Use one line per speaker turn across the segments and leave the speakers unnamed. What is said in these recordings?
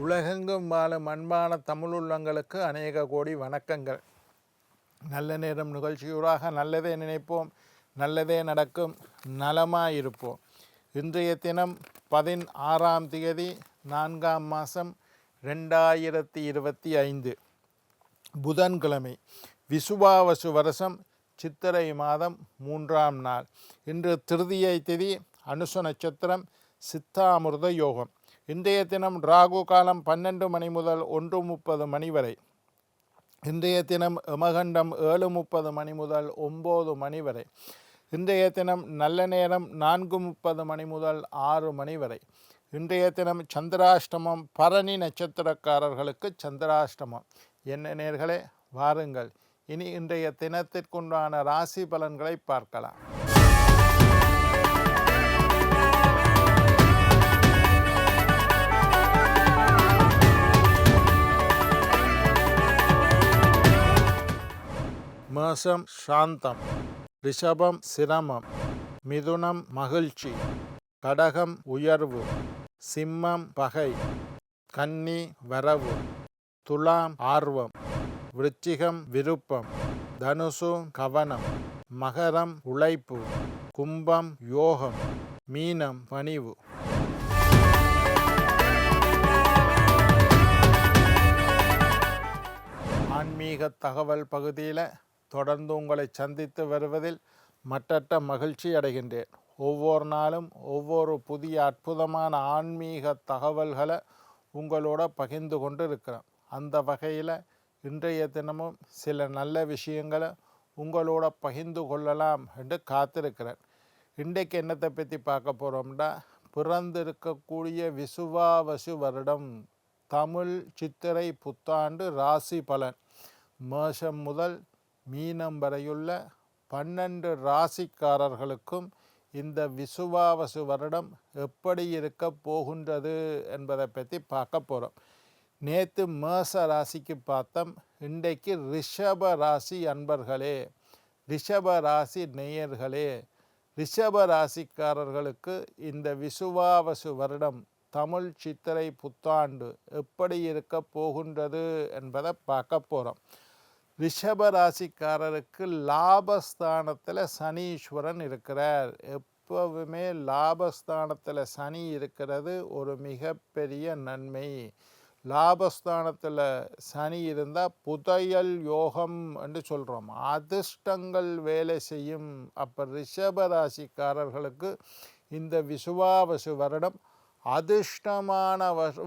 உலகெங்கும் வாழும் அன்பான தமிழுள்ளங்களுக்கு அநேக கோடி வணக்கங்கள். நல்ல நேரம் நிகழ்ச்சியூடாக நல்லதே நினைப்போம் நல்லதே நடக்கும் நலமாக இருப்போம் இன்றைய தினம் பதினாறாம் தேதி நான்காம் மாதம் ரெண்டாயிரத்தி இருபத்தி ஐந்து. புதன்கிழமை விசுவாவசு வருஷம் சித்திரை மாதம் மூன்றாம் நாள். இன்று திருதியை திதி அனுச நட்சத்திரம் சித்தாமிர்த யோகம். இன்றைய தினம் ராகு காலம் பன்னெண்டு மணி முதல் ஒன்று முப்பது மணி வரை. இன்றைய தினம் எமகண்டம் ஏழு முப்பது மணி முதல் ஒம்பது மணி வரை. இன்றைய தினம் நல்ல நேரம் நான்கு முப்பது மணி முதல் ஆறு மணி வரை. இன்றைய தினம் சந்திராஷ்டமம் பரணி நட்சத்திரக்காரர்களுக்கு சந்திராஷ்டமம். என்ன நேர்களே வாருங்கள். இனி இன்றைய தினத்திற்குண்டான ராசி பலன்களை பார்க்கலாம். மேஷம் சாந்தம் ரிஷபம் சிரமம் மிதுனம் மகிழ்ச்சி கடகம் உயர்வு சிம்மம் பகை கன்னி வரவு துலாம் ஆர்வம் விருச்சிகம் விருப்பம் தனுசு கவனம் மகரம் உழைப்பு கும்பம் யோகம் மீனம் பணிவு. ஆன்மீக தகவல் பகுதியில் தொடர்ந்து உங்களை சந்தித்து வருவதில் மற்றட்ட மகிழ்ச்சி அடைகின்றேன். ஒவ்வொரு நாளும் ஒவ்வொரு புதிய அற்புதமான ஆன்மீக தகவல்களை உங்களோட பகிர்ந்து கொண்டு இருக்கிறேன் அந்த வகையில் இன்றைய தினமும் சில நல்ல விஷயங்களை உங்களோட பகிர்ந்து கொள்ளலாம் என்று காத்திருக்கிறேன். இன்றைக்கு என்னத்தை பற்றி பார்க்க போகிறோம்னா பிறந்திருக்கக்கூடிய விசுவாவசு வருடம் தமிழ் சித்திரை புத்தாண்டு ராசி பலன். மேஷம் முதல் மீனம் வரையுள்ள பன்னெண்டு ராசிக்காரர்களுக்கும் இந்த விசுவாவசு வருடம் எப்படி இருக்க போகின்றது என்பதை பற்றி பார்க்க போகிறோம் நேற்று மேச ராசிக்கு பார்த்தோம். இன்றைக்கு ரிஷப ராசி அன்பர்களே ரிஷப ராசி நேயர்களே ரிஷப ராசிக்காரர்களுக்கு இந்த விசுவாவசு வருடம் தமிழ் சித்திரை புத்தாண்டு எப்படி இருக்க போகின்றது என்பதை பார்க்க போகிறோம் ரிஷப ராசிக்காரருக்கு லாபஸ்தானத்தில் சனீஸ்வரன் இருக்கிறார். எப்பவுமே லாபஸ்தானத்தில் சனி இருக்கிறது ஒரு மிகப்பெரிய நன்மை. லாபஸ்தானத்தில் சனி இருந்தால் புதையல் யோகம் என்று சொல்கிறோம் அதிர்ஷ்டங்கள் வேலை செய்யும். அப்போ ரிஷப ராசிக்காரர்களுக்கு இந்த விசுவாவசு வருடம் அதிர்ஷ்டமான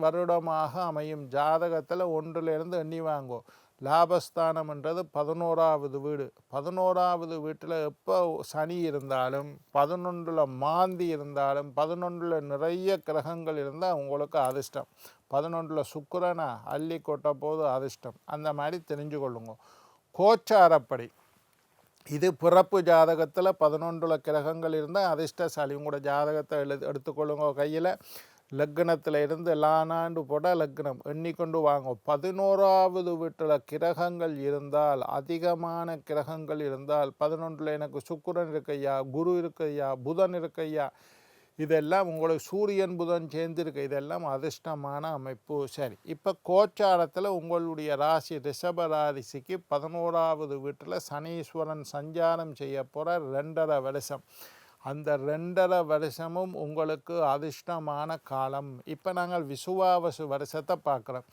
வருடமாக அமையும். ஜாதகத்தில் ஒன்றிலிருந்து எண்ணி வாங்கும் லாபஸ்தானம்ன்றது பதினோராவது வீடு. பதினோராவது வீட்டில் எப்போ சனி இருந்தாலும் பதினொன்றில் மாந்தி இருந்தாலும் பதினொன்றில் நிறைய கிரகங்கள் இருந்தால் உங்களுக்கு அதிர்ஷ்டம். பதினொன்றில் சுக்கரனை அள்ளி கொட்ட போது அதிர்ஷ்டம். அந்த மாதிரி தெரிஞ்சு கொள்ளுங்க. கோச்சாரப்படி. இது பிறப்பு ஜாதகத்தில் பதினொன்றில் கிரகங்கள் இருந்தால் அதிர்ஷ்டசாலி உங்களோட ஜாதகத்தை எழு எடுத்துக்கொள்ளுங்க கையில். லக்னத்தில் இருந்து லானாண்டு போட லக்னம் எண்ணிக்கொண்டு வாங்க பதினோராவது வீட்டில் கிரகங்கள் இருந்தால் அதிகமான கிரகங்கள் இருந்தால் பதினொன்றில் எனக்கு சுக்குரன் இருக்கையா குரு இருக்கையா புதன் இருக்கையா இதெல்லாம் உங்களுக்கு சூரியன் புதன் சேர்ந்திருக்கு. இதெல்லாம் அதிர்ஷ்டமான அமைப்பு. சரி இப்போ கோச்சாரத்தில் உங்களுடைய ராசி ரிஷப ராசிக்கு பதினோராவது வீட்டில் சனீஸ்வரன் சஞ்சாரம் செய்ய போகிற ரெண்டரை வருஷம். அந்த ரெண்டரை வருஷமும் உங்களுக்கு அதிர்ஷ்டமான காலம். இப்போ நாங்கள் விசுவாவசு வருஷத்தை பார்க்குறோம்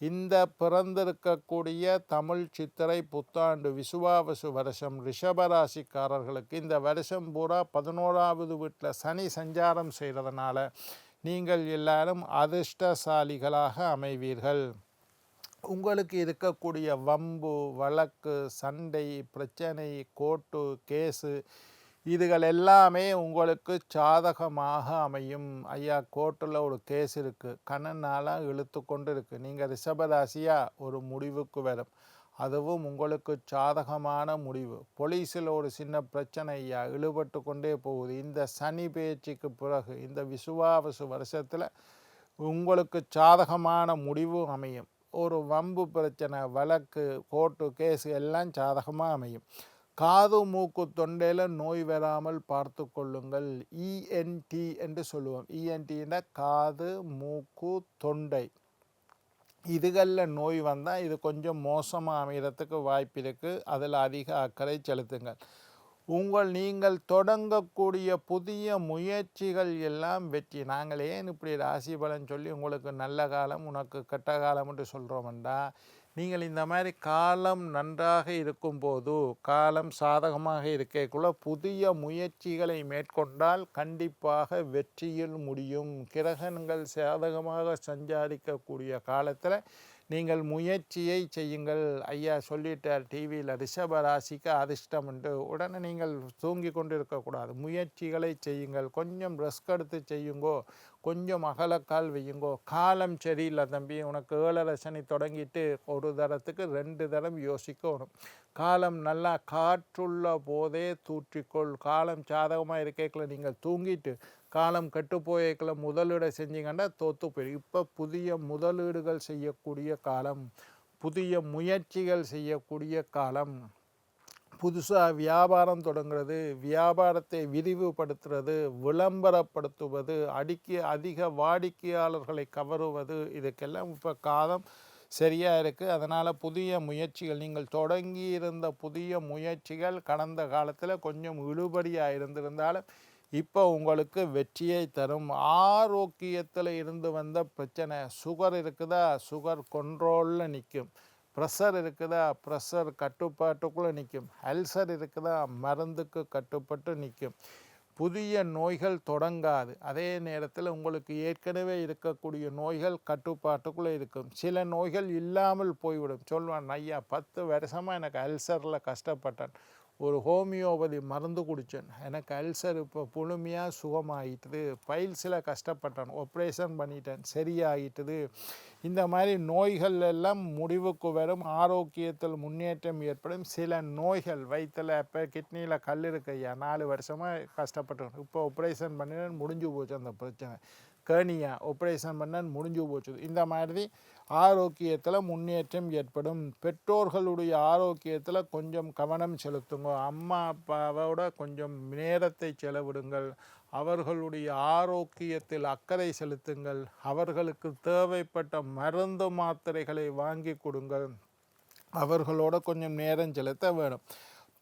இந்த பிறந்திருக்கக்கூடிய தமிழ் சித்திரை புத்தாண்டு விசுவாவசு வருஷம் ரிஷபராசிக்காரர்களுக்கு இந்த வருஷம் பூரா பதினோராவது வீட்டில் சனி சஞ்சாரம் செய்கிறதுனால நீங்கள் எல்லாரும் அதிர்ஷ்டசாலிகளாக அமைவீர்கள். உங்களுக்கு இருக்கக்கூடிய வம்பு வழக்கு சண்டை பிரச்சனை கோட்டு கேஸு இதுகள் எல்லாமே உங்களுக்கு சாதகமாக அமையும். ஐயா கோர்ட்டில் ஒரு கேஸ் இருக்குது கண்ணனால் இழுத்து கொண்டு இருக்குது நீங்கள் ரிஷபராசியாக ஒரு முடிவுக்கு வரும். அதுவும் உங்களுக்கு சாதகமான முடிவு. போலீஸில் ஒரு சின்ன பிரச்சனை ஐயா. இழுபட்டு கொண்டே போகுது. இந்த சனி பேச்சுக்கு பிறகு இந்த விசுவாவசு வருஷத்தில் உங்களுக்கு சாதகமான முடிவு அமையும். ஒரு வம்பு பிரச்சனை வழக்கு கோர்ட்டு கேஸு எல்லாம் சாதகமாக அமையும். காது மூக்கு தொண்டையில் நோய் வராமல் பார்த்து கொள்ளுங்கள். இஎன்டி என்று சொல்லுவோம். இஎன்டின்னா காது மூக்கு தொண்டை. இதுகளில் நோய் வந்தால் இது கொஞ்சம் மோசமாக அமைகிறதுக்கு வாய்ப்பு இருக்குது அதில் அதிக அக்கறை செலுத்துங்கள். உங்கள் நீங்கள் தொடங்கக்கூடிய புதிய முயற்சிகள் எல்லாம் வெற்றி. நாங்கள் ஏன் இப்படி ராசி பலன் சொல்லி உங்களுக்கு நல்ல காலம் உனக்கு கெட்ட காலம் என்று சொல்கிறோம்டா நீங்கள் இந்த மாதிரி காலம் நன்றாக இருக்கும்போது காலம் சாதகமாக இருக்கக்குள்ள புதிய முயற்சிகளை மேற்கொண்டால் கண்டிப்பாக வெற்றியில் முடியும். கிரகங்கள் சாதகமாக சஞ்சாரிக்கக்கூடிய காலத்தில் நீங்கள் முயற்சியை செய்யுங்கள். ஐயா சொல்லிட்டார் டிவியில் ரிஷப ராசிக்கு அதிர்ஷ்டம் உண்டு. உடனே நீங்கள் தூங்கி கொண்டு இருக்கக்கூடாது முயற்சிகளை செய்யுங்கள். கொஞ்சம் ரெஸ்க் எடுத்து செய்யுங்கோ. கொஞ்சம் அகலக்கால் வையுங்கோ. காலம் சரியில்லை தம்பி. உனக்கு ஏழரை சனி தொடங்கிட்டு ஒரு தரத்துக்கு ரெண்டு தரம் யோசிக்கணும். காலம் நல்லா காற்றுள்ள போதே தூற்றிக்கொள். காலம் சாதகமாக இருக்கேக்கில் நீங்கள் தூங்கிட்டு. காலம் கெட்டுப்போயக்கில் முதலீடை செஞ்சீங்கன்னா தோற்று போயிடும் இப்போ புதிய முதலீடுகள் செய்யக்கூடிய காலம். புதிய முயற்சிகள் செய்யக்கூடிய காலம். புதுசாக வியாபாரம் தொடங்குறது வியாபாரத்தை விரிவுபடுத்துறது விளம்பரப்படுத்துவது அடிக்க அதிக வாடிக்கையாளர்களை கவருவது இதுக்கெல்லாம் இப்போ காலம் சரியாக இருக்குது அதனால் புதிய முயற்சிகள் நீங்கள் தொடங்கி இருந்த புதிய முயற்சிகள் கடந்த காலத்தில் கொஞ்சம் இழுபடியாக இருந்திருந்தாலும் இப்போ உங்களுக்கு வெற்றியை தரும். ஆரோக்கியத்தில் இருந்து வந்த பிரச்சனை சுகர் இருக்குதா? சுகர் கொண்ட்ரோலில் நிற்கும் ப்ரெஷர் இருக்குதா? ப்ரெஷர் கட்டுப்பாட்டுக்குள்ளே நிற்கும் அல்சர் இருக்குதா? மருந்துக்கு கட்டுப்பட்டு நிற்கும் புதிய நோய்கள் தொடங்காது. அதே நேரத்தில் உங்களுக்கு ஏற்கனவே இருக்கக்கூடிய நோய்கள் கட்டுப்பாட்டுக்குள்ளே இருக்கும். சில நோய்கள் இல்லாமல் போய்விடும். சொல்லுவான் ஐயா பத்து வருஷமாக எனக்கு அல்சரில் கஷ்டப்பட்டேன். ஒரு ஹோமியோபதி மருந்து குடித்தேன் எனக்கு அல்சர் இப்போ புழுமையாக சுகமாகிட்டுது பைல்ஸில் கஷ்டப்பட்டேன். ஆப்ரேஷன் பண்ணிட்டேன். சரியாகிட்டுது இந்த மாதிரி நோய்கள் எல்லாம் முடிவுக்கு வரும். ஆரோக்கியத்தில் முன்னேற்றம் ஏற்படும். சில நோய்கள் வயிற்றில் இப்போ கிட்னியில் கல் இருக்கு ஐயா. நாலு வருஷமாக கஷ்டப்பட்டேன் இப்போ ஆப்ரேஷன் பண்ணிட்டேன் முடிஞ்சு போச்சு அந்த பிரச்சனை. கேனியா ஆப்ரேஷன் பண்ண முடிஞ்சு போச்சு இந்த மாதிரி ஆரோக்கியத்தில் முன்னேற்றம் ஏற்படும். பெற்றோர்களுடைய ஆரோக்கியத்தில் கொஞ்சம் கவனம் செலுத்துங்க. அம்மா அப்பாவோட கொஞ்சம் நேரத்தை செலவிடுங்கள். அவர்களுடைய ஆரோக்கியத்தில் அக்கறை செலுத்துங்கள். அவர்களுக்கு தேவைப்பட்ட மருந்து மாத்திரைகளை வாங்கி கொடுங்கள். அவர்களோட கொஞ்சம் நேரம் செலுத்த வேணும்.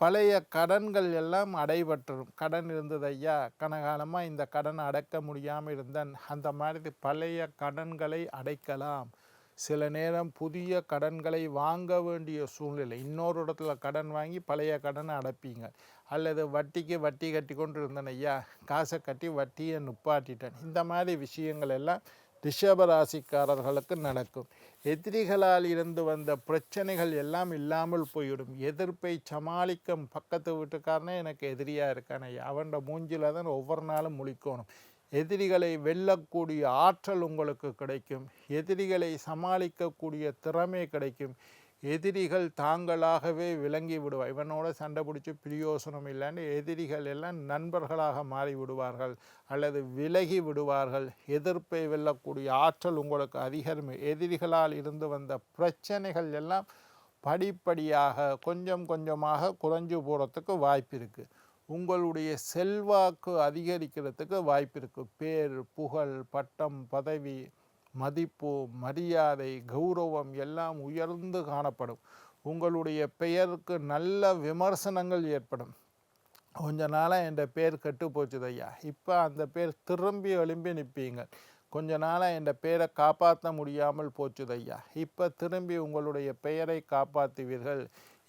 பழைய கடன்கள் எல்லாம் அடைபட்டுரும். கடன் இருந்தது ஐயா. கனகாலமாக இந்த கடனை அடைக்க முடியாமல் இருந்தேன். அந்த மாதிரி பழைய கடன்களை அடைக்கலாம். சில நேரம் புதிய கடன்களை வாங்க வேண்டிய சூழ்நிலை. இன்னொரு இடத்துல கடன் வாங்கி பழைய கடனை அடைப்பீங்க. அல்லது வட்டிக்கு வட்டி கட்டி கொண்டு இருந்தேன் ஐயா. காசை கட்டி வட்டியை நுப்பாட்டிட்டேன். இந்த மாதிரி விஷயங்கள் எல்லாம் ரிஷபராசிக்காரர்களுக்கு நடக்கும். எதிரிகளால் இருந்து வந்த பிரச்சனைகள் எல்லாம் இல்லாமல் போயிடும் எதிர்ப்பை சமாளிக்கும் பக்கத்து வீட்டுக்காரனே எனக்கு எதிரியாக இருக்கானே. அவன் மூஞ்சில் தான் ஒவ்வொரு நாளும் முழிக்கணும். எதிரிகளை வெல்லக்கூடிய ஆற்றல் உங்களுக்கு கிடைக்கும். எதிரிகளை சமாளிக்கக்கூடிய திறமை கிடைக்கும். எதிரிகள் தாங்களாகவே விளங்கி விடுவார். இவனோட சண்டை பிடிச்சி பிரியோசனம் இல்லைன்னு எதிரிகள் எல்லாம் நண்பர்களாக மாறி விடுவார்கள் அல்லது விலகி விடுவார்கள். எதிர்ப்பை வெல்லக்கூடிய ஆற்றல் உங்களுக்கு அதிகம் எதிரிகளால் இருந்து வந்த பிரச்சனைகள் எல்லாம் படிப்படியாக கொஞ்சம் கொஞ்சமாக குறைஞ்சு போகிறதுக்கு வாய்ப்பு இருக்குது உங்களுடைய செல்வாக்கு அதிகரிக்கிறதுக்கு வாய்ப்பு இருக்குது பேர் புகழ் பட்டம் பதவி மதிப்பு மரியாதை கௌரவம் எல்லாம் உயர்ந்து காணப்படும். உங்களுடைய பெயருக்கு நல்ல விமர்சனங்கள் ஏற்படும். கொஞ்ச நாளாக என் பேர் கெட்டு போச்சுது ஐயா. இப்போ அந்த பேர் திரும்பி எழும்பி நிற்பீங்க கொஞ்ச நாளாக என் பேரை காப்பாற்ற முடியாமல் போச்சுது ஐயா. இப்போ திரும்பி உங்களுடைய பெயரை காப்பாற்றுவீர்கள்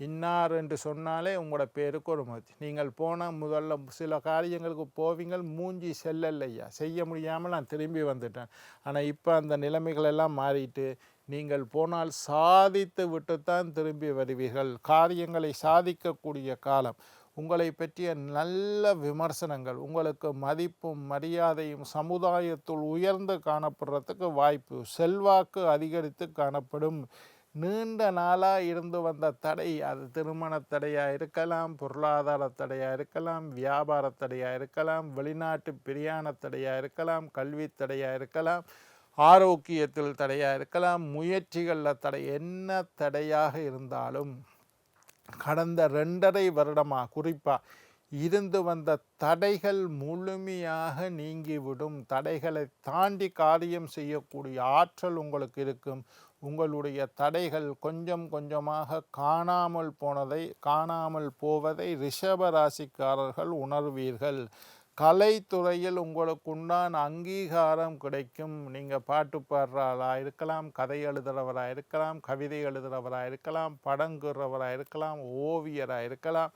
இன்னார் என்று சொன்னாலே உங்களோட பேருக்கு ஒரு மதி நீங்கள் போனால் முதல்ல சில காரியங்களுக்கு போவீங்கள் மூஞ்சி செல்லலையா செய்ய முடியாமல் நான் திரும்பி வந்துட்டேன். ஆனால் இப்போ அந்த நிலைமைகள் எல்லாம் மாறிட்டு நீங்கள் போனால் சாதித்து விட்டுத்தான் திரும்பி வருவீர்கள். காரியங்களை சாதிக்கக்கூடிய காலம். உங்களை பற்றிய நல்ல விமர்சனங்கள் உங்களுக்கு மதிப்பும் மரியாதையும் சமுதாயத்துள் உயர்ந்து காணப்படுறதுக்கு வாய்ப்பு செல்வாக்கு அதிகரித்து காணப்படும். நீண்ட நாளாக இருந்து வந்த தடை அது திருமண தடையாக இருக்கலாம் பொருளாதார தடையாக இருக்கலாம் வியாபார தடையாக இருக்கலாம் வெளிநாட்டு பிரியாண தடையாக இருக்கலாம் கல்வி தடையாக இருக்கலாம் ஆரோக்கியத்தில் தடையாக இருக்கலாம் முயற்சிகளில் தடை என்ன தடையாக இருந்தாலும் கடந்த ரெண்டரை வருடமாக குறிப்பாக இருந்து வந்த தடைகள் முழுமையாக நீங்கிவிடும். தடைகளை தாண்டி காரியம் செய்யக்கூடிய ஆற்றல் உங்களுக்கு இருக்கும். உங்களுடைய தடைகள் கொஞ்சம் கொஞ்சமாக காணாமல் போனதை காணாமல் போவதை ரிஷப ராசிக்காரர்கள் உணர்வீர்கள். கலைத்துறையில் உங்களுக்கு உண்டான அங்கீகாரம் கிடைக்கும். நீங்கள் பாட்டு பாடுறாளாக இருக்கலாம் கதை எழுதுகிறவராக இருக்கலாம் கவிதை எழுதுகிறவராக இருக்கலாம் படங்குறவராக இருக்கலாம் ஓவியராக இருக்கலாம்.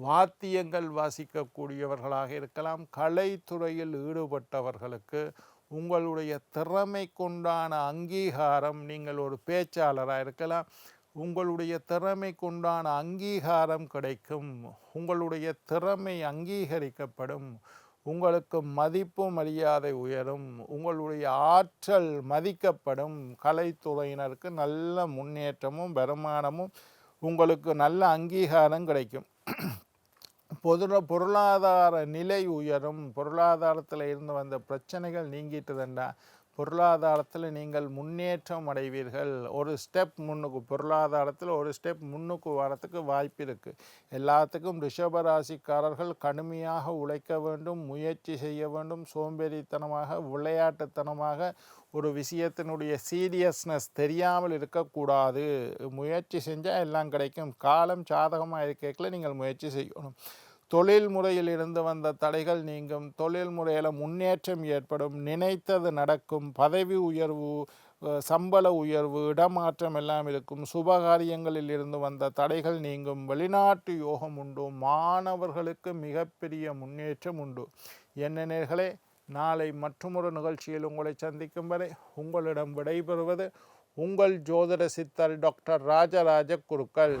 வாத்தியங்கள் வாசிக்கக்கூடியவர்களாக இருக்கலாம். கலைத்துறையில் ஈடுபட்டவர்களுக்கு உங்களுடைய திறமை கொண்டான அங்கீகாரம் நீங்கள் ஒரு பேச்சாளராக இருக்கலாம். உங்களுடைய திறமை கொண்டான அங்கீகாரம் கிடைக்கும். உங்களுடைய திறமை அங்கீகரிக்கப்படும். உங்களுக்கு மதிப்பு மரியாதை உயரும். உங்களுடைய ஆற்றல் மதிக்கப்படும். கலைத்துறையினருக்கு நல்ல முன்னேற்றமும் வருமானமும் உங்களுக்கு நல்ல அங்கீகாரம் கிடைக்கும். பொது பொருளாதார நிலை உயரும் பொருளாதாரத்தில் இருந்து வந்த பிரச்சனைகள் நீங்கிட்டுதுண்டா? பொருளாதாரத்தில் நீங்கள் முன்னேற்றம் அடைவீர்கள். ஒரு ஸ்டெப் முன்னுக்கு பொருளாதாரத்தில் ஒரு ஸ்டெப் முன்னுக்கு வரத்துக்கு வாய்ப்பு இருக்குது எல்லாத்துக்கும் ரிஷபராசிக்காரர்கள் கடுமையாக உழைக்க வேண்டும் முயற்சி செய்ய வேண்டும். சோம்பேறித்தனமாக விளையாட்டுத்தனமாக ஒரு விஷயத்தினுடைய சீரியஸ்னஸ் தெரியாமல் இருக்கக்கூடாது. முயற்சி செஞ்சால் எல்லாம் கிடைக்கும். காலம் சாதகமாக இருக்கல நீங்கள் முயற்சி செய்யணும். தொழில் முறையில் இருந்து வந்த தடைகள் நீங்கும். தொழில் முறையில் முன்னேற்றம் ஏற்படும். நினைத்தது நடக்கும். பதவி உயர்வு சம்பள உயர்வு இடமாற்றம் எல்லாம் இருக்கும். சுபகாரியங்களில் இருந்து வந்த தடைகள் நீங்கும். வெளிநாட்டு யோகம் உண்டு. மாணவர்களுக்கு மிகப்பெரிய முன்னேற்றம் உண்டு. என்ன நேர்களே நாளை மற்றொரு நிகழ்ச்சியில் உங்களை சந்திக்கும் வரை உங்களிடம் விடைபெறுவது உங்கள் ஜோதிட சித்தர் டாக்டர் ராஜராஜ குருக்கள்.